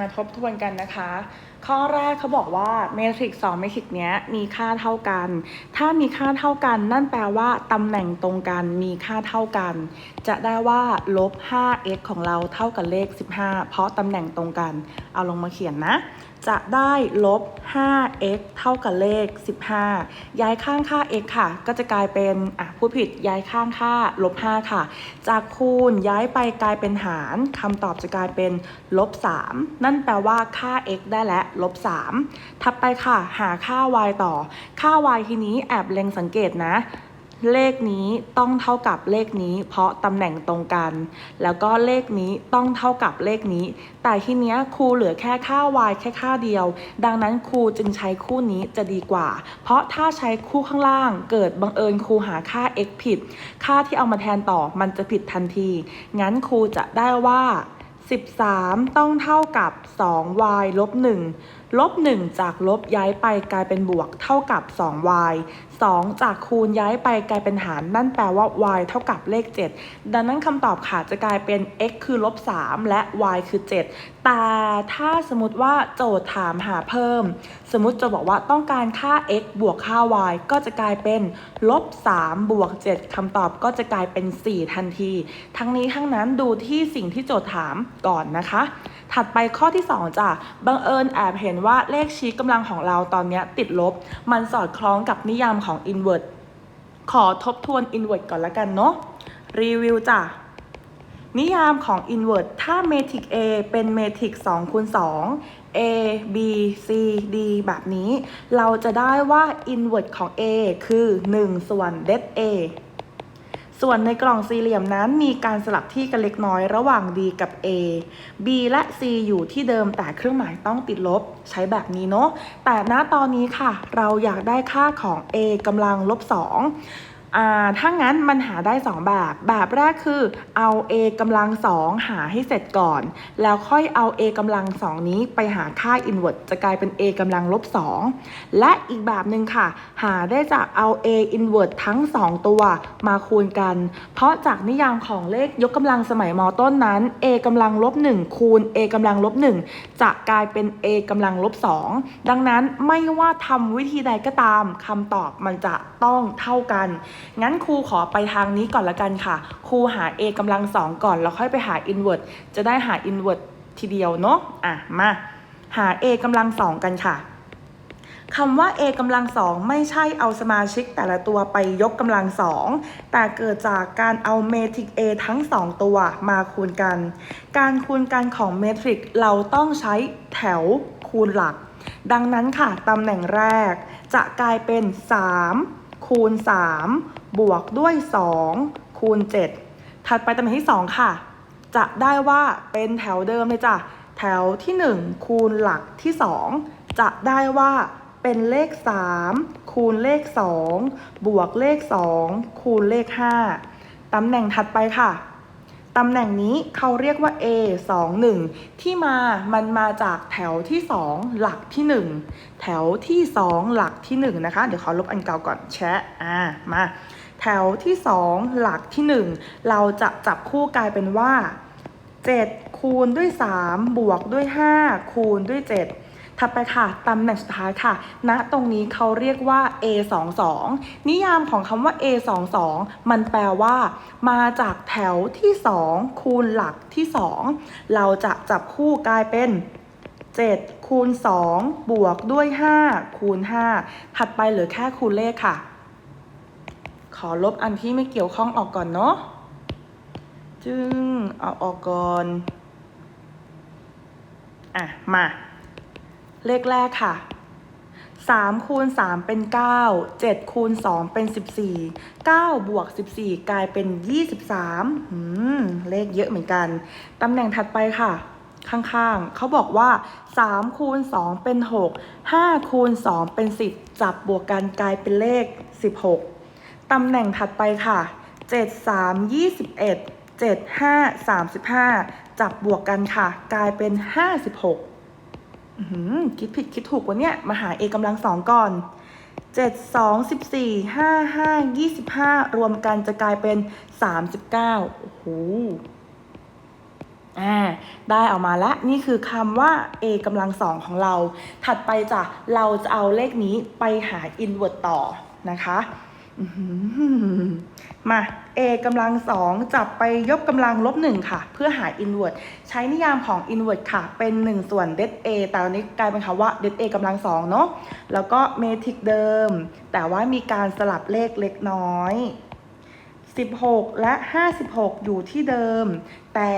มาทบทวนกันนะคะ ข้อแรกเขาบอกว่าเมทริกซ์2เมทริกซ์เนี้ยมีค่าเท่ากัน ถ้ามีค่าเท่ากัน นั่นแปลว่าตำแหน่งตรงกันมีค่าเท่ากัน จะได้ว่าลบ 5x ของเราเท่ากับเลข 15 เพราะตำแหน่งตรงกัน เอาลงมาเขียนนะ จะได้ลบ 5x เท่ากับเลข 15 ย้ายข้างค่า x ค่ะ ก็จะกลายเป็นอะพูดผิดย้ายข้างค่าลบ 5 ค่ะ จากคูณย้ายไปกลายเป็นหารคำตอบจะกลายเป็นลบ 3 นั่นแปลว่าค่า x ได้แล้วลบ 3 ถัดไปค่ะ หาค่า y ต่อ ค่า y ทีนี้แอบเล็งสังเกตนะ เลขนี้ต้องเท่ากับเลขนี้ เพราะตำแหน่งตรงกัน แล้วก็เลขนี้ต้องเท่ากับเลขนี้ แต่ทีเนี้ยครูเหลือแค่ค่า y แค่ค่าเดียว ดังนั้นครูจึงใช้คู่นี้จะดีกว่า เพราะถ้าใช้คู่ข้างล่างเกิดบังเอิญครูหาค่า x ผิด ค่าที่เอามาแทนต่อมันจะผิดทันที งั้นครูจะได้ว่า 13 ต้องเท่ากับ 2y ลบ1ลบ1จากลบย้ายไปกลายเป็นบวกเท่ากับ 2y 2 จากคูณย้ายไปกลายเป็นหาร นั่นแปลว่า y เท่ากับเลข 7 ดังนั้นคำตอบค่ะจะกลายเป็น x คือลบ 3 และ y คือ 7 แต่ถ้าสมมติว่าโจทย์ถามหาเพิ่ม สมมติจะบอกว่าต้องการค่า x บวกค่า y ก็จะกลายเป็นลบ 3 บวก 7คำตอบก็จะกลายเป็น 4 ทันที ทั้งนี้ทั้งนั้นดูที่สิ่งที่โจทย์ถามก่อนนะคะ ถัดไปข้อที่ 2จ้ะบังเอิญแอบเห็นว่าเลขชี้กำลังของเราตอนนี้ติดลบ มันสอดคล้องกับนิยามของของ invert ขอทบทวน invert ก่อนละกันเนาะรีวิวจ้ะนิยามของ invert ถ้าเมทริก A เป็นเมทริก2คูณ2 A B C D แบบนี้ เราจะได้ว่า invert ของ A คือ 1 ส่วน det A ส่วนในกล่องสี่เหลี่ยมนั้นมีการสลับที่กันเล็กน้อยระหว่าง D กับ A B และ C อยู่ที่เดิมแต่เครื่องหมายต้องติดลบใช้แบบนี้เนาะแต่ณตอนนี้ค่ะ เราอยากได้ค่าของ A กำลังลบ2อ่า ถ้างั้นมันหาได้ 2 แบบ แบบแรกคือเอา a กำลัง2หาให้เสร็จก่อน แล้วค่อยเอา a กำลัง2นี้ไปหาค่า inverse จะกลายเป็น a กำลังลบ2และอีกแบบหนึ่งค่ะ หาได้จากเอา a inverse ทั้ง 2 ตัวมาคูณกัน เพราะจากนิยามของเลขยกกำลังสมัยมต้นนั้น a กำลังลบ1คูณ a กำลังลบ1จะกลายเป็น a กำลังลบ2ดังนั้นไม่ว่าทำวิธีใดก็ตามคำตอบมันจะต้องเท่ากันงั้นครูขอไปทางนี้ก่อนละกันค่ะ ครูหา a กำลังสองก่อนแล้วค่อยไปหา inverse จะได้หา inverse ทีเดียวเนาะอะมาหา a กำลังสองกันค่ะคำว่า a กำลังสองไม่ใช่เอาสมาชิกแต่ละตัวไปยกกำลังสองแต่เกิดจากการเอาเมทริก A ทั้ง 2 ตัวมาคูณกัน การคูณกันของเมทริกเราต้องใช้แถวคูณหลัก ดังนั้นค่ะตำแหน่งแรกจะกลายเป็น 3 คูณ 3 บวกด้วย 2 คูณ 7 ถัดไปตำแหน่งที่ 2 ค่ะ จะได้ว่าเป็นแถวเดิมเลยจ้ะ แถวที่ 1 คูณหลักที่ 2 จะได้ว่าเป็นเลข 3 คูณเลข 2 บวกเลข 2 คูณเลข 5ตำแหน่งถัดไปค่ะ ตำแหน่งนี้เขาเรียกว่า A 2 1ที่มามันมาจากแถวที่ 2 หลักที่ 1 แถวที่ 2 หลักที่ 1 นะคะ เดี๋ยวขอลบอันเก่าก่อนแชะอ่ามาแถวที่ 2 หลักที่ 1 เราจะจับคู่กลายเป็นว่า 7 คูณด้วย 3 บวกด้วย 5 คูณด้วย 7 ถัดไปค่ะตำแหน่งสุดท้ายค่ะณตรงนี้เขาเรียกว่า A 2 2 นิยามของคำว่า A 2 2 มันแปลว่า มาจากแถวที่ 2 คูณหลักที่ 2 เราจะจับคู่กลายเป็น7คูณ2บวกด้วย 5 คูณ 5 ถัดไปเหลือแค่คูณเลขค่ะ ขอลบอันที่ไม่เกี่ยวข้องออกก่อนเนาะจึงเอาออกก่อน อะ มา เลขแรกค่ะ3คูณ3เป็น 9 7คูณ2เป็น 14 9 บวก 14 กลายเป็น 23หืมเลขเยอะเหมือนกัน ตำแหน่งถัดไปค่ะ ข้างๆ เขาบอกว่า 3 คูณ 2 เป็น 6 5 คูณ 2 เป็น 10 จับบวกกันกลายเป็นเลข 16 ตำแหน่งถัดไปค่ะ 7 3 21 7 5 35 จับบวกกันค่ะ กลายเป็น 56อื้อหือ คิดผิดคิดถูกวะเนี่ย มาหา a กำลังสองก่อน7 2 14 5 5 25รวมกันจะกลายเป็น39โอ้โหอ่าได้ออกมาแล้วนี่คือคำว่า a กำลังสองของเรา ถัดไปจ้ะเราจะเอาเลขนี้ไปหา inward ต่อนะคะ มา a กำลังสองจับไปยกกำลังลบหนึ่งค่ะ เพื่อหา inward ใช้นิยามของ inward ค่ะ เป็น 1 ส่วน det a แต่ตอนนี้กลายเป็นคำว่า det a กำลังสองเนาะแล้วก็ metric เดิม แต่ว่ามีการสลับเลขเล็กน้อย 16 และ 56 อยู่ที่เดิม แต่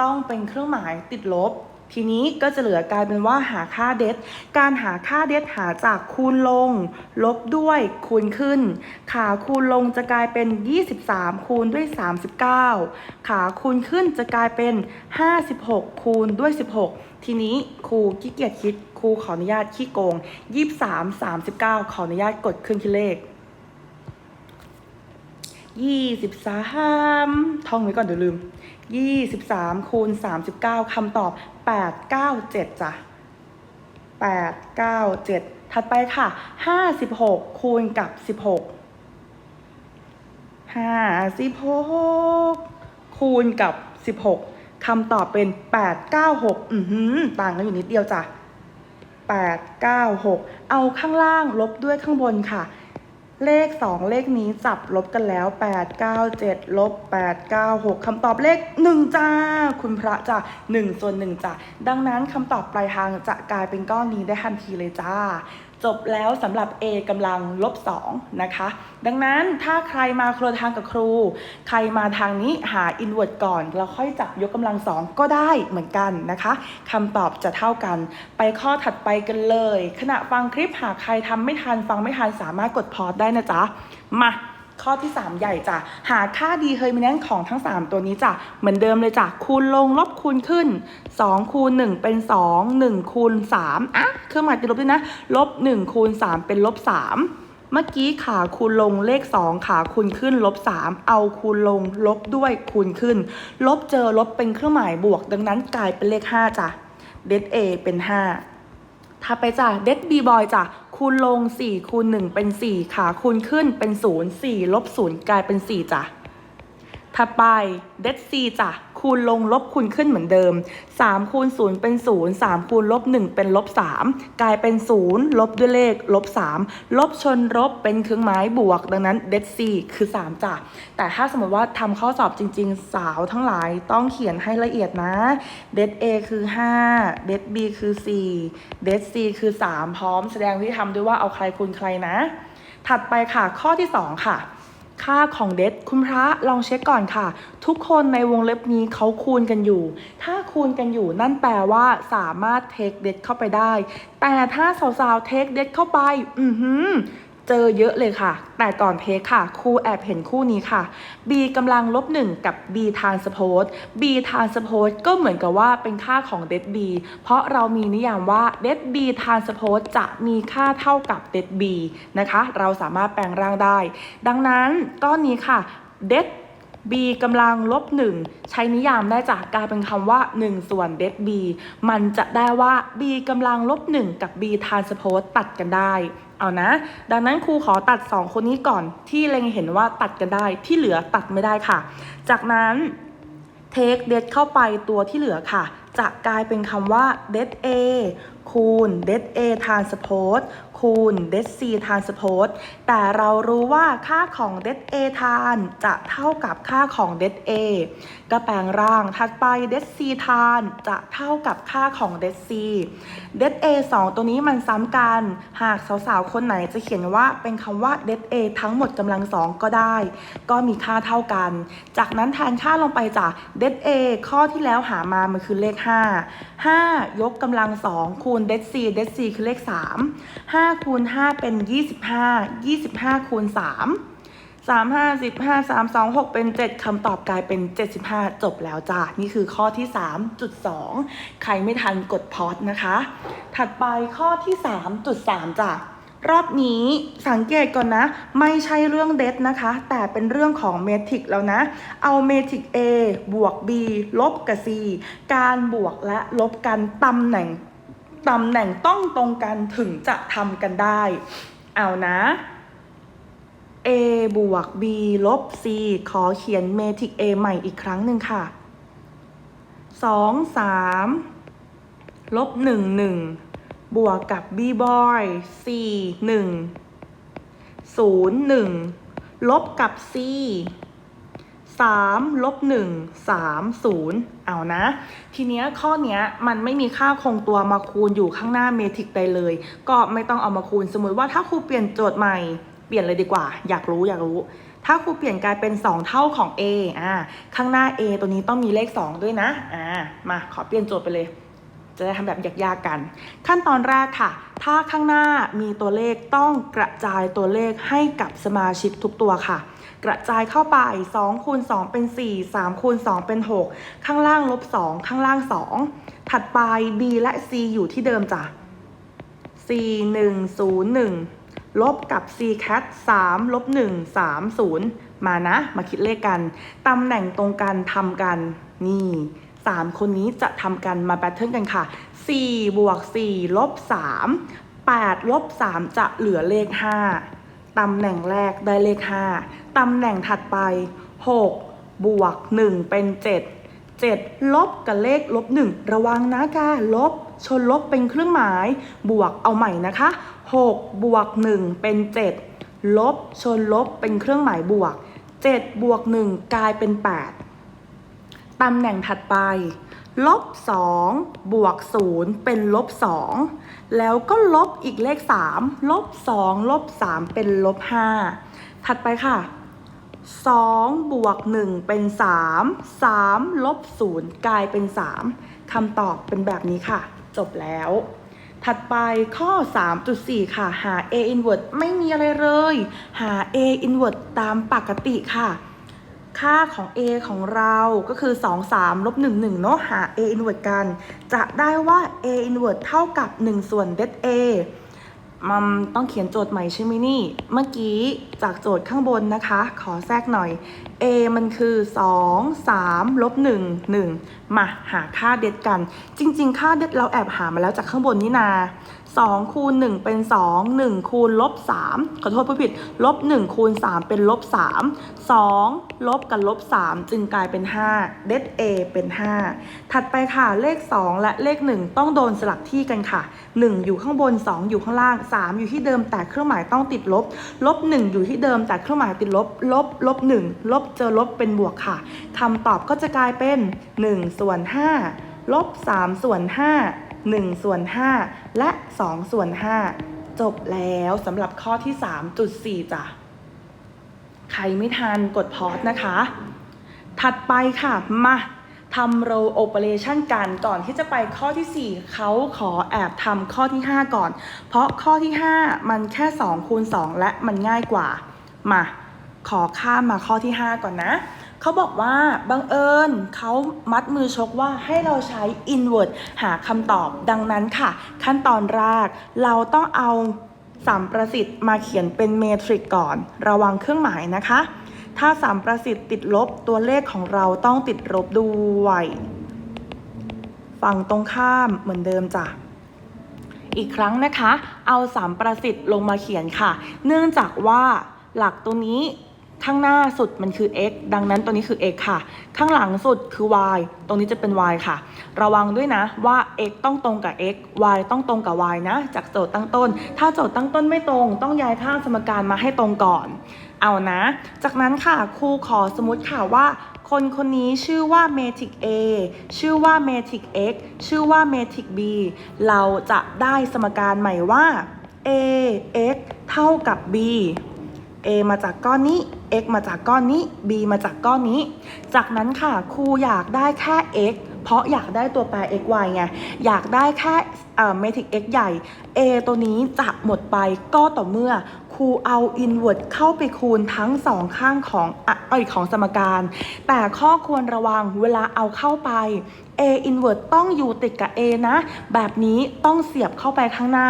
ต้องเป็นเครื่องหมายติดลบ ทีนี้ก็จะเหลือกลายเป็นว่าหาค่าเดทการหาค่าเดทหาจากคูณลง ลบด้วยคูณขึ้น ขาคูณลงจะกลายเป็น 23 คูณด้วย 39 ขาคูณขึ้นจะกลายเป็น 56 คูณด้วย 16 ทีนี้ครูขี้เกียจคิดครูขออนุญาตขี้โกง 23 39 ขออนุญาตกดเครื่องคิดเลขยี่สิบสามท่องไว้ก่อนเดี๋ยวลืมยี่สิบสามคูณสามสิบเก้าคำตอบ แปดเก้าเจ็ดจ้ะแปดเก้าเจ็ดถัดไปค่ะห้าสิบหกคูณกับสิบหกห้าสิบหกคูณกับสิบหกคำตอบเป็นแปดเก้าหกอือหือต่างกันอยู่นิดเดียวจ้ะแปดเก้าหกเอาข้างล่างลบด้วยข้างบนค่ะ เลข 2 เลขนี้จับลบกันแล้ว 8 9 7ลบ8 9 6คำตอบเลข 1จ้า คุณพระจ้า1ส่วน1จ้าดังนั้นคำตอบปลายทางจะกลายเป็นก้อนนี้ได้ทันทีเลยจ้า จบแล้วสำหรับ a กำลังลบ2นะคะ ดังนั้นถ้าใครมาครัวทางกับครู ใครมาทางนี้หา inward ก่อนแล้วค่อยจับยกกำลังสองก็ได้เหมือนกันนะคะคำตอบจะเท่ากัน ไปข้อถัดไปกันเลย ขณะฟังคลิปหากใครทำไม่ทันฟังไม่ทันสามารถกดพอสได้นะจ๊ะ มา ข้อที่ 3 ใหญ่จ้ะหาค่าดีเฮอร์มิแนนต์ของทั้ง 3 ตัวนี้จ้ะเหมือนเดิมเลยจ้ะคูณลงลบคูณขึ้น 2 คูณ 1 เป็น 2 1 คูณ 3 อะ เครื่องหมายติดลบด้วยนะลบ 1 คูณ 3 เป็นลบ 3 เมื่อกี้ขาคูณลงเลข 2 ขาคูณขึ้นลบ 3 เอาคูณลงลบด้วยคูณขึ้น ลบเจอลบเป็นเครื่องหมายบวก ดังนั้นกลายเป็นเลข 5จ้ะเดท A เป็น 5ถ้าไปจ้ะเดดบีบอยจ้ะ คูณลง 4 คูณ 1 เป็น 4 ขาคูณขึ้นเป็น 0 4ลบ0กลายเป็น 4 จ้ะ ถัดไปเดดซีจ้ะ คูณลงลบคูณขึ้นเหมือนเดิม 3 คูณ 0 เป็น 0 3 คูณลบ 1 เป็นลบ 3 กลายเป็น 0 ลบด้วยเลขลบ 3 ลบชนลบเป็นเครื่องหมายบวก ดังนั้นเดดซีคือ 3จ้ะแต่ถ้าสมมติว่าทำข้อสอบจริง ๆ สาวทั้งหลายต้องเขียนให้ละเอียดนะเดด A คือ 5เดด B คือ 4เดด C คือ 3 พร้อมแสดงวิธีทำด้วยว่าเอาใครคูณใครนะ ถัดไปค่ะข้อที่ 2 ค่ะ ค่าของเดทคุณพระลองเช็คก่อนค่ะ ทุกคนในวงเล็บนี้เขาคูณกันอยู่ ถ้าคูณกันอยู่นั่นแปลว่าสามารถเทคเดทเข้าไปได้ แต่ถ้าสาวๆเทคเดทเข้าไป อือหือ เจอเยอะเลยค่ะ แต่ก่อนเทคค่ะ ครูแอบเห็นคู่นี้ค่ะ b กำลังลบ1กับ b transpose b transpose ก็เหมือนกับว่าเป็นค่าของ det b เพราะเรามีนิยามว่า det b transpose จะมีค่าเท่ากับ det b นะคะ เราสามารถแปลงร่างได้ ดังนั้นก้อนนี้ค่ะ det b กำลังลบ 1 ใช้นิยามได้จากกลายเป็นคำว่า 1 ส่วน det b มันจะได้ว่า b กำลังลบ 1 กับ b transpose ตัดกันได้ เอานะ ดังนั้นครูขอตัด 2 คนนี้ก่อนที่เล็งเห็นว่าตัดกันได้ที่เหลือตัดไม่ได้ค่ะ จากนั้นเทคเดทเข้าไปตัวที่เหลือค่ะ จะกลายเป็นคำว่า det a คูณ det a transpose คูณ det c transpose แต่เรารู้ว่าค่าของ det a tan จะเท่ากับค่าของ det a ก็แปลงร่างถัดไป det c tan จะเท่ากับค่าของ det c det a 2ตัวนี้มันซ้ำกัน หากสาวๆ คนไหนจะเขียนว่าเป็นคำว่า det a ทั้งหมดกำลังสองก็ได้ ก็มีค่าเท่ากัน จากนั้นแทนค่าลงไปจาก det a ข้อที่แล้วหามามันคือเลข 5 5 ยกกำลัง2คูณ det c det c คือเลข 3 5คูณ5เป็น 25 25คูณ3 3 5 15 3 2 6เป็น7คำตอบกลายเป็น75จบแล้วจ้านี่คือข้อที่3.2ใครไม่ทันกดพอดนะคะ ถัดไปข้อที่3.3จ้ะรอบนี้สังเกตก่อนนะ ไม่ใช่เรื่องเดทนะคะ แต่เป็นเรื่องของเมทริกแล้วนะ เอาเมทริก A บวก B ลบกับ C การบวกและลบกันตำแหน่งตำแหน่งต้องตรงกันถึงจะทำกันได้ เอานะ A บวก B ลบ C ขอเขียนเมทริก A ใหม่อีกครั้งหนึ่งค่ะสองสามลบหนึ่งหนึ่งบวกกับ b boy สี่หนึ่งศูนย์หนึ่งลบกับ c สามลบหนึ่งสามศูนย์เอานะ ทีเนี้ยข้อเนี้ยมันไม่มีค่าคงตัวมาคูณอยู่ข้างหน้าเมทริกใดเลย ก็ไม่ต้องเอามาคูณสมมติว่าถ้าครูเปลี่ยนโจทย์ใหม่ เปลี่ยนเลยดีกว่า อยากรู้อยากรู้ ถ้าครูเปลี่ยนกลายเป็น 2 เท่าของ a อ่าข้างหน้า a ตัวนี้ต้องมีเลข 2 ด้วยนะอ่ามาขอเปลี่ยนโจทย์ไปเลย จะได้ทำแบบยากๆกัน ขั้นตอนแรกค่ะ ถ้าข้างหน้ามีตัวเลขต้องกระจายตัวเลขให้กับสมาชิกทุกตัวค่ะกระจายเข้าไป2คูณ2เป็น 4 3คูณ2เป็น 6 ข้างล่างลบ 2 ข้างล่าง 2 ถัดไป b และ c อยู่ที่เดิมจ้ะ c 1 0 1 ลบกับ c cat 3ลบ1 3 0 มานะ มาคิดเลขกัน ตำแหน่งตรงกันทำกัน นี่ 3 คนนี้จะทำกันมาแบทเทิลกันค่ะ 4 บวก 4 ลบ 3 8ลบ3จะเหลือเลข 5 ตำแหน่งแรกได้เลข 5 ตำแหน่งถัดไป 6 บวก 1 เป็น 7 7 ลบกับเลขลบ 1 ระวังนะกาลบ ชนลบเป็นเครื่องหมาย บวกเอาใหม่นะคะ 6 บวก 1 เป็น 7 ลบชนลบเป็นเครื่องหมายบวก 7 บวก 1 กลายเป็น 8 ตำแหน่งถัดไป ลบ 2 บวก 0 เป็นลบ 2 แล้วก็ลบอีกเลข 3 ลบ 2 ลบ 3 เป็นลบ 5 ถัดไปค่ะ2บวก1เป็น3 3ลบ0กลายเป็น3คำตอบเป็นแบบนี้ค่ะ จบแล้ว ถัดไปข้อ 3.4 ค่ะ หา a inverse ไม่มีอะไรเลย หา a inverse ตามปกติค่ะ ค่าของ a ของเราก็คือ 2 3ลบ1 1เนาะหา a inverse กัน จะได้ว่า a inverse เท่ากับ 1 ส่วน det a มันต้องเขียนโจทย์ใหม่ใช่ไหมนี่ เมื่อกี้จากโจทย์ข้างบนนะคะ ขอแทรกหน่อย a มันคือ 2 3ลบ1 1 มาหาค่าเด็ดกัน จริง ๆ ค่าเด็ดเราแอบหามาแล้วจากข้างบนนี่นา2คูณ1เป็น 2 1คูณลบ3ขอโทษผู้ผิดลบ1คูณ3เป็นลบ3 2 ลบกับลบ3จึงกลายเป็น 5 เด็ด a เป็น 5 ถัดไปค่ะเลข 2 และเลข 1 ต้องโดนสลับที่กันค่ะ 1 อยู่ข้างบน 2 อยู่ข้างล่าง 3 อยู่ที่เดิมแต่เครื่องหมายต้องติดลบ ลบ 1 อยู่ที่เดิมแต่เครื่องหมายติดลบ ลบ ลบ 1 ลบเจอลบเป็นบวกค่ะคำตอบก็จะกลายเป็น 1 ส่วน 5 ลบ 3 ส่วน 5 1 ส่วน 5 และ 2 ส่วน 5 จบแล้วสำหรับข้อที่ 3.4 จ้ะ ใครไม่ทันกดพอสนะคะ ถัดไปค่ะ มา ทำ row operation กันก่อนที่จะไปข้อที่ 4 เขาขอแอบทำข้อที่ 5 ก่อน เพราะข้อที่ 5 มันแค่2คูณ2และมันง่ายกว่า มาขอข้ามมาข้อที่ 5 ก่อนนะ เขาบอกว่าบังเอิญเขามัดมือชกว่าให้เราใช้ invert หาคำตอบดังนั้นค่ะ ขั้นตอนแรกเราต้องเอาสามประสิทธิ์มาเขียนเป็นเมทริกก่อน ระวังเครื่องหมายนะคะ ถ้าสามประสิทธิ์ติดลบตัวเลขของเราต้องติดลบด้วย ฝั่งตรงข้ามเหมือนเดิมจ้ะอีกครั้งนะคะ เอาสามประสิทธิ์ลงมาเขียนค่ะ เนื่องจากว่าหลักตัวนี้ข้างหน้าสุดมันคือ x ดังนั้นตัวนี้คือ x ค่ะ ข้างหลังสุดคือ y ตรงนี้จะเป็น y ค่ะ ระวังด้วยนะว่า x ต้องตรงกับ x y ต้องตรงกับ y นะ จากโจทย์ตั้งต้น ถ้าโจทย์ตั้งต้นไม่ตรง ต้องย้ายค่างสมการมาให้ตรงก่อน เอานะ จากนั้นค่ะครูขอสมมติค่ะว่า คนคนนี้ชื่อว่า matrix A ชื่อว่า matrix ชื่อว่า matrix B เราจะได้สมการใหม่ว่า A X เท่ากับ B A มาจากก้อนนี้ X มาจากก้อนนี้ B มาจากก้อนนี้ จากนั้นค่ะครูอยากได้แค่ X เพราะอยากได้ตัวแปร x y ไง อยากได้แค่เอ่อ matrix x ใหญ่ a ตัวนี้จะหมดไปก็ต่อเมื่อ ครูเอา inverse เข้าไปคูณทั้งสองข้างของอะเอยของสมการ แต่ข้อควรระวังเวลาเอาเข้าไป a inverse ต้องอยู่ติดกับ a นะ แบบนี้ต้องเสียบเข้าไปข้างหน้า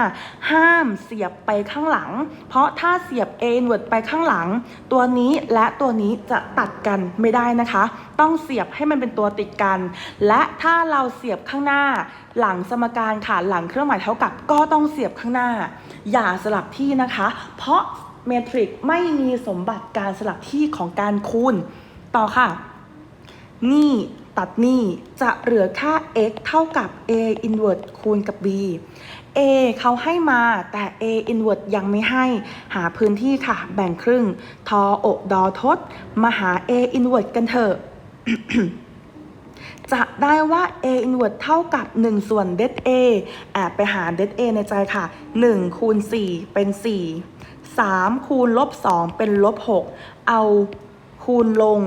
ห้ามเสียบไปข้างหลัง เพราะถ้าเสียบ a inverse ไปข้างหลัง ตัวนี้และตัวนี้จะตัดกันไม่ได้นะคะ ต้องเสียบให้มันเป็นตัวติดกัน และถ้าเราเสียบข้างหน้า หลังสมการค่ะหลังเครื่องหมายเท่ากับก็ต้องเสียบข้างหน้า อย่าสลับที่นะคะ เพราะเมทริกไม่มีสมบัติการสลับที่ของการคูณ ต่อค่ะนี่ตัดนี่จะเหลือค่า x เท่ากับ a inverse คูณกับ b a เขาให้มาแต่ a inverse ยังไม่ให้ หาพื้นที่ค่ะ แบ่งครึ่ง ทออกดอทดมาหา a inverse กันเถอะ จะได้ว่า a inverse เท่ากับ 1 ส่วน det a แอบไปหา det a ในใจค่ะ 1 คูณ 4 เป็น 4 3 คูณลบ 2 เป็นลบ 6 เอาคูณลง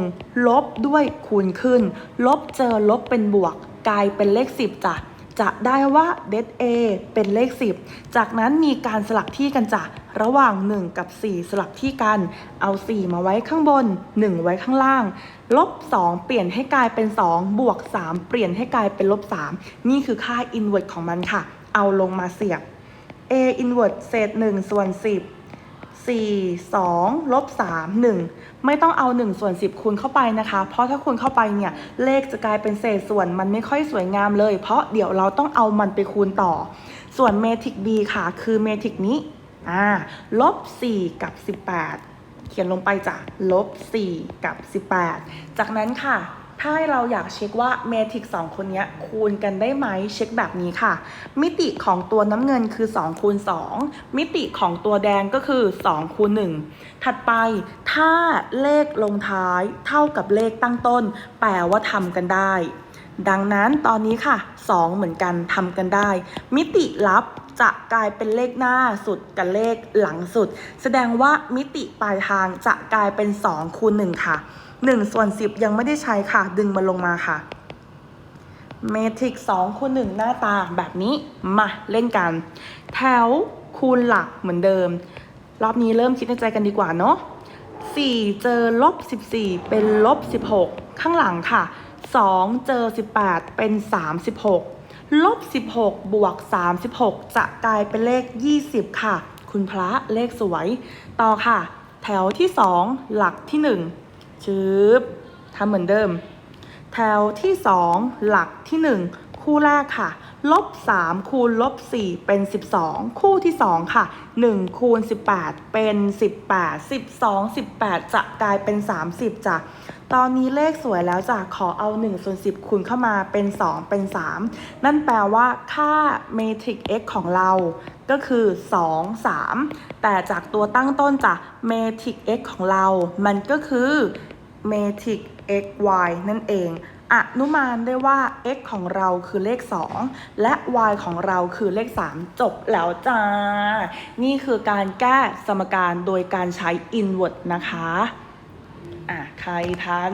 ลบด้วยคูณขึ้น ลบเจอลบเป็นบวก กลายเป็นเลข 10จ้ะ จะได้ว่า det a เป็นเลข 10 จากนั้นมีการสลับที่กันจ้ะระหว่าง 1 กับ 4 สลับที่กัน เอา 4 มาไว้ข้างบน 1 ไว้ข้างล่าง ลบ 2 เปลี่ยนให้กลายเป็น 2 บวก 3 เปลี่ยนให้กลายเป็นลบ 3 นี่คือค่า inverse ของมันค่ะ เอาลงมาเสียบ a inverse เศษ1ส่วน 10 4 2ลบ3 1 ไม่ต้องเอา 1 ส่วน 10 คูณเข้าไปนะคะ เพราะถ้าคูณเข้าไปเนี่ย เลขจะกลายเป็นเศษส่วนมันไม่ค่อยสวยงามเลย เพราะเดี๋ยวเราต้องเอามันไปคูณต่อ ส่วนเมทริก b ค่ะ คือเมทริกนี้อ่าลบ 4 กับ 18 เขียนลงไปจ้ะลบ 4 กับ 18 จากนั้นค่ะ ถ้าเราอยากเช็คว่าเมทริก2คนนี้คูณกันได้ไหมเช็คแบบนี้ค่ะ มิติของตัวน้ำเงินคือ2คูณ2มิติของตัวแดงก็คือ2คูณ1ถัดไปถ้าเลขลงท้ายเท่ากับเลขตั้งต้น แปลว่าทำกันได้ ดังนั้นตอนนี้ค่ะ 2 เหมือนกันทำกันได้ มิติลับจะกลายเป็นเลขหน้าสุดกับเลขหลังสุด แสดงว่ามิติปลายทางจะกลายเป็น2คูณ1ค่ะ 1 ส่วน 10 ยังไม่ได้ใช้ค่ะ ดึงมันลงมาค่ะ เมทริก2คูณ1หน้าตาแบบนี้ มาเล่นกัน แถวคูณหลักเหมือนเดิม รอบนี้เริ่มคิดในใจกันดีกว่าเนาะ4 เจอลบ 14 เป็นลบ 16 ข้างหลังค่ะ 2 เจอ 18 เป็น 36 ลบ 16 บวก 36 จะกลายเป็นเลข 20 ค่ะ คุณพระเลขสวย ต่อค่ะ แถวที่ 2 หลักที่ 1 ชืบทำเหมือนเดิม แถวที่ 2 หลักที่ 1 คู่แรกค่ะ ลบ 3 คูณลบ 4 เป็น 12 คู่ที่ 2 ค่ะ 1 คูณ 18 เป็น 18 12 18 จะกลายเป็น 30จ้ะตอนนี้เลขสวยแล้วจ้ะขอเอา1ส่วน10 คูณเข้ามาเป็น 2 เป็น 3 นั่นแปลว่าค่าเมทริก x ของเราก็คือ 2 3 แต่จากตัวตั้งต้นจ้ะเมทริก x ของเรา มันก็คือ เมทริก x y นั่นเอง อนุมานได้ว่า x ของเราคือเลข 2 และ y ของเราคือเลข 3 จบแล้วจ้า นี่คือการแก้สมการโดยการใช้ inverse นะคะ อะ ใครทัน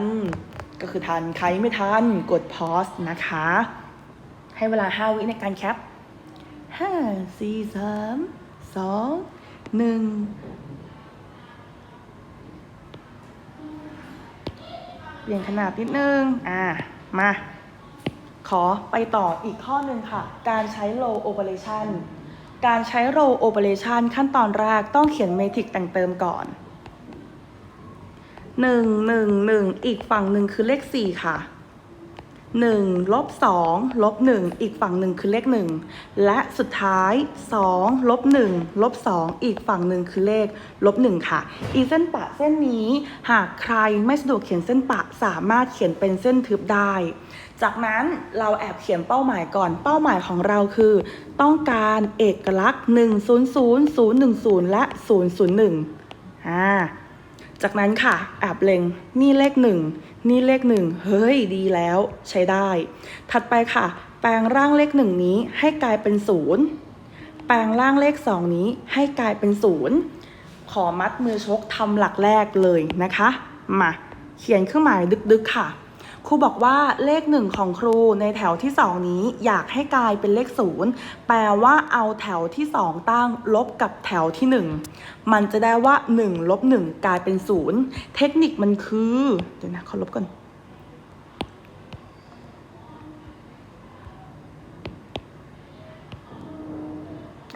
ก็คือทัน ใครไม่ทัน กด pause นะคะ ให้เวลา 5 วิในการแคป5 4 3 2 1 ปลี่ยนขนาดนิดนึง อ่า มา ขอไปต่ออีกข้อหนึ่งค่ะ การใช้ low operation การใช้ row operation ขั้นตอนแรกต้องเขียนเมทริกแต่งเติมก่อน 1 1 1 อีกฝั่งหนึ่งคือเลข 4 ค่ะ 1ลบ2ลบ1อีกฝั่งหนึ่งคือเลข 1 และสุดท้าย2ลบ1ลบ2อีกฝั่งหนึ่งคือเลขลบ1ค่ะ อีเส้นปะเส้นนี้ หากใครไม่สะดวกเขียนเส้นปะสามารถเขียนเป็นเส้นทึบได้ จากนั้นเราแอบเขียนเป้าหมายก่อนเป้าหมายของเราคือ ต้องการเอกลักษณ์ 1 0 0 0 1 0 และ 001อ่า จากนั้นค่ะแอบเล็งนี่เลขหนึ่งนี่เลขหนึ่งเฮ้ยดีแล้วใช้ได้ ถัดไปค่ะ แปลงร่างเลขหนึ่งนี้ให้กลายเป็นศูนย์แปลงร่างเลขสองนี้ให้กลายเป็นศูนย์ขอมัดมือชกทำหลักแรกเลยนะคะ มา เขียนเครื่องหมายดึกๆค่ะ ครูบอกว่าเลขหนึ่งของครูในแถวที่สองนี้อยากให้กลายเป็นเลขศูนย์แปลว่าเอาแถวที่สองตั้งลบกับแถวที่หนึ่งมันจะได้ว่า1ลบ1กลายเป็นศูนย์เทคนิคมันคือเดี๋ยวนะขอลบก่อน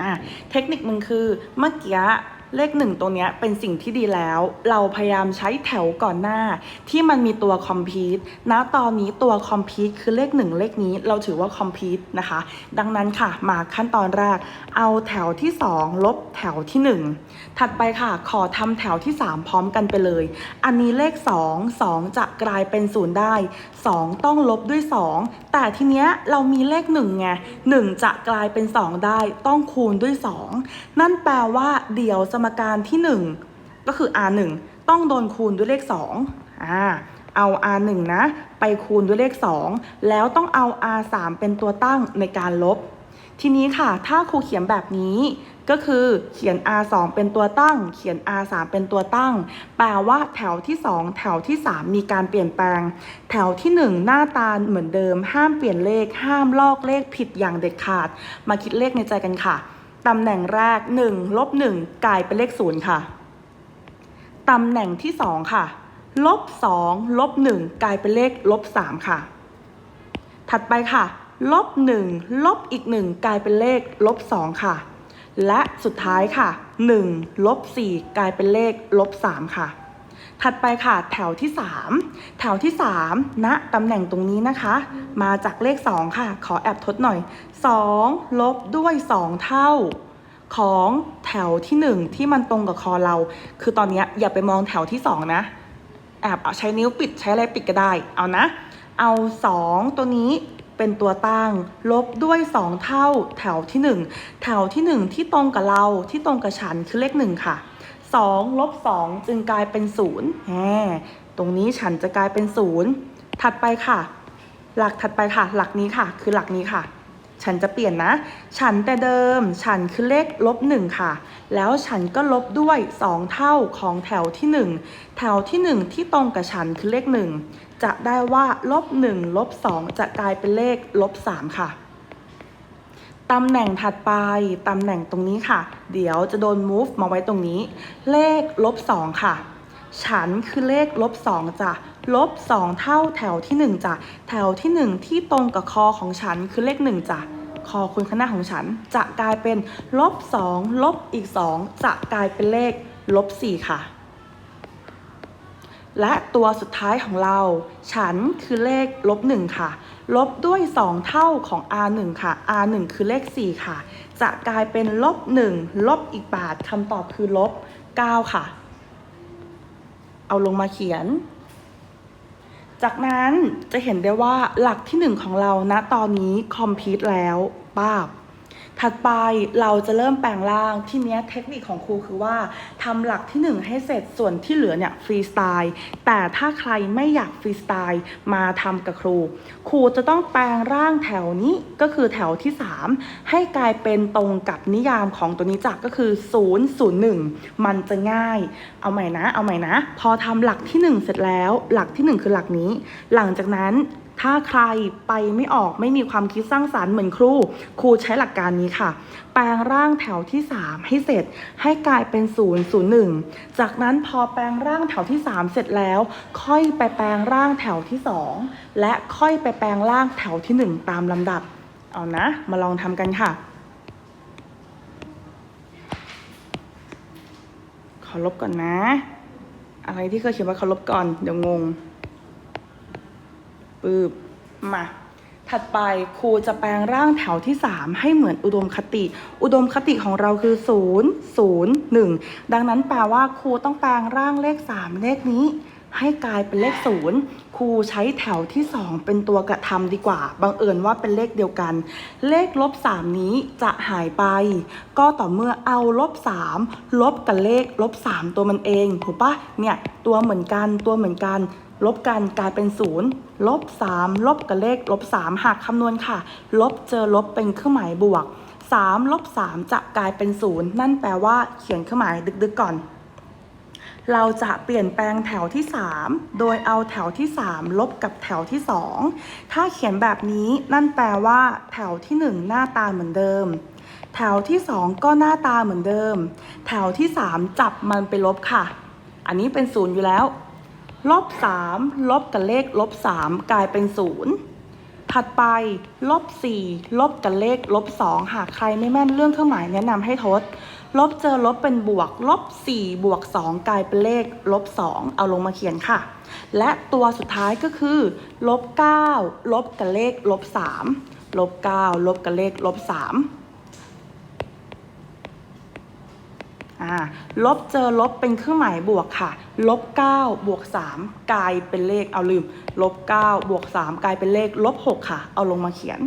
อะเทคนิคมันคือเมื่อกี้ เลขหนึ่งตรงนี้เป็นสิ่งที่ดีแล้ว เราพยายามใช้แถวก่อนหน้า ที่มันมีตัวคอมพิวต์ณตอนนี้ตัวคอมพิวต์คือเลขหนึ่งเลขนี้เราถือว่าคอมพิวต์นะคะ ดังนั้นค่ะมาขั้นตอนแรก เอาแถวที่ 2 ลบแถวที่ 1 ถัดไปค่ะ ขอทำแถวที่ 3 พร้อมกันไปเลย อันนี้เลข 2 2 จะกลายเป็นศูนย์ได้ 2 ต้องลบด้วย 2 แต่ทีเนี้ยเรามีเลข1ไง1จะกลายเป็น 2 ได้ ต้องคูณด้วย 2 นั่นแปลว่าเดี๋ยวสมการที่ 1 ก็คือ r 1ต้องโดนคูณด้วยเลข2อ่าเอา r 1นะ ไปคูณด้วยเลข 2 แล้วต้องเอา r 3เป็นตัวตั้งในการลบ ทีนี้ค่ะ ถ้าครูเขียนแบบนี้ ก็คือเขียน r 2เป็นตัวตั้ง เขียน r 3เป็นตัวตั้ง แปลว่าแถวที่ 2 แถวที่ 3 มีการเปลี่ยนแปลง แถวที่ 1 หน้าตาเหมือนเดิม ห้ามเปลี่ยนเลข ห้ามลอกเลขผิดอย่างเด็ดขาด มาคิดเลขในใจกันค่ะ ตำแหน่งแรก1ลบ1กลายเป็นเลข0ค่ะ ตำแหน่งที่ 2 ค่ะ ลบ2ลบ1กลายเป็นเลขลบ3ค่ะ ถัดไปค่ะ ลบ1ลบอีก 1 กลายเป็นเลขลบ2ค่ะ และสุดท้ายค่ะ1ลบ4กลายเป็นเลขลบ3ค่ะ ถัดไปค่ะ แถวที่ 3 แถวที่3ณตำแหน่งตรงนี้นะคะ มาจากเลข 2 ค่ะ ขอแอบทดหน่อย 2 ลบด้วย 2 เท่า ของแถวที่ 1 ที่มันตรงกับคอเรา คือตอนนี้อย่าไปมองแถวที่ 2 นะแอบเอาใช้นิ้วปิดใช้อะไรปิดก็ได้ เอานะ เอา 2 ตัวนี้เป็นตัวตั้ง ลบด้วย 2 เท่า แถวที่ 1 แถวที่ 1 ที่ตรงกับเราที่ตรงกับฉันคือเลข 1 ค่ะ 2 ลบ 2 จึงกลายเป็น0แหมตรงนี้ฉันจะกลายเป็น 0 ถัดไปค่ะ หลักถัดไปค่ะ หลักนี้ค่ะ คือหลักนี้ค่ะ ฉันจะเปลี่ยนนะ ฉันแต่เดิม ฉันคือเลขลบหนึ่งค่ะ แล้วฉันก็ลบด้วย 2 เท่าของแถวที่ 1 แถวที่ 1 ที่ตรงกับฉันคือเลข 1 จะได้ว่าลบ1ลบ2จะกลายเป็นเลขลบ3ค่ะตำแหน่งถัดไป ตำแหน่งตรงนี้ค่ะ เดี๋ยวจะโดน move มาไว้ตรงนี้ เลขลบ2ค่ะ ฉันคือเลขลบ2จ้ะ ลบ 2 เท่าแถวที่ 1จ้ะแถวที่ 1 ที่ตรงกับคอของฉันคือเลข1จ้ะคอคนข้างหน้าของฉันจะกลายเป็นลบ 2 ลบอีก 2 จะกลายเป็นเลขลบ 4 ค่ะ และตัวสุดท้ายของเรา ฉันคือเลขลบ 1 ค่ะ ลบด้วย 2 เท่าของ r 1ค่ะ r 1คือเลข 4 ค่ะ จะกลายเป็นลบ 1 ลบอีก8คำตอบคือลบ 9 ค่ะ เอาลงมาเขียน จากนั้นจะเห็นได้ว่าหลักที่ 1 ของเราณตอนนี้คอมพิวต์แล้วป้าบ ถัดไปเราจะเริ่มแปลงร่างที่เนี้ยเทคนิคของครูคือว่าทำหลักที่ 1 ให้เสร็จส่วนที่เหลือเนี่ยฟรีสไตล์แต่ถ้าใครไม่อยากฟรีสไตล์มาทำกับครู ครูจะต้องแปลงร่างแถวนี้ก็คือแถวที่ 3 ให้กลายเป็นตรงกับนิยามของตัวนี้จักก็คือ 0 0 1 มันจะง่าย เอาใหม่นะ เอาใหม่นะ พอทำหลักที่ 1 เสร็จแล้ว หลักที่ 1 คือหลักนี้ หลังจากนั้น ถ้าใครไปไม่ออกไม่มีความคิดสร้างสารรค์เหมือนครู ครูใช้หลักการนี้ค่ะ แปลงร่างแถวที่ 3 ให้เสร็จให้กลายเป็น 0 0 1 จากนั้นพอแปลงร่างแถวที่ 3 เสร็จแล้ว ค่อยไปแปลงร่างแถวที่ 2 และค่อยไปแปลงร่างแถวที่ 1 ตามลำดับ เอานะ มาลองทำกันค่ะ ขอลบก่อนนะ อะไรที่เคยเขียนว่าเคารพก่อน เดี๋ยวงง ปึ๊บมาถัดไปครูจะแปลงร่างแถวที่ 3 ให้เหมือนอุดมคติ อุดมคติของเราคือ 0 0 1 ดังนั้นแปลว่าครูต้องแปลงร่างเลข 3 เลขนี้ ให้กลายเป็นเลข 0 ครูใช้แถวที่ 2 เป็นตัวกระทำดีกว่า บังเอิญว่าเป็นเลขเดียวกัน เลขลบ 3 นี้จะหายไป ก็ต่อเมื่อเอาลบ 3 ลบกับเลขลบ 3 ตัวมันเอง ถูกปะเนี่ยตัวเหมือนกันตัวเหมือนกัน ลบกันกลายเป็น 0 ลบ3ลบกับเลขลบ3หากคำนวณค่ะ ลบเจอลบเป็นเครื่องหมายบวก3ลบ3จะกลายเป็น 0 นั่นแปลว่าเขียนเครื่องหมายดึกๆก่อน เราจะเปลี่ยนแปลงแถวที่ 3 โดยเอาแถวที่ 3 ลบกับแถวที่ 2 ถ้าเขียนแบบนี้นั่นแปลว่า แถวที่ 1 หน้าตาเหมือนเดิม แถวที่ 2 ก็หน้าตาเหมือนเดิม แถวที่ 3 จับมันไปลบค่ะ อันนี้เป็นศูนย์อยู่แล้ว ลบ3ลบกับเลขลบ3กลายเป็น0ถัดไปลบ4ลบกับเลขลบ2หากใครไม่แม่นเรื่องเครื่องหมายแนะนำให้ทด ลบเจอลบเป็นบวก ลบ4บวก2กลายเป็นเลขลบ2เอาลงมาเขียนค่ะ และตัวสุดท้ายก็คือลบ9ลบกับเลขลบ3ลบ9ลบกับเลขลบ3อ่า ลบเจอลบเป็นเครื่องหมายบวกค่ะ ลบ9บวก3กลายเป็นเลข เอาลืม ลบ9บวก3กลายเป็นเลข ลบ 6 ค่ะ เอาลงมาเขียน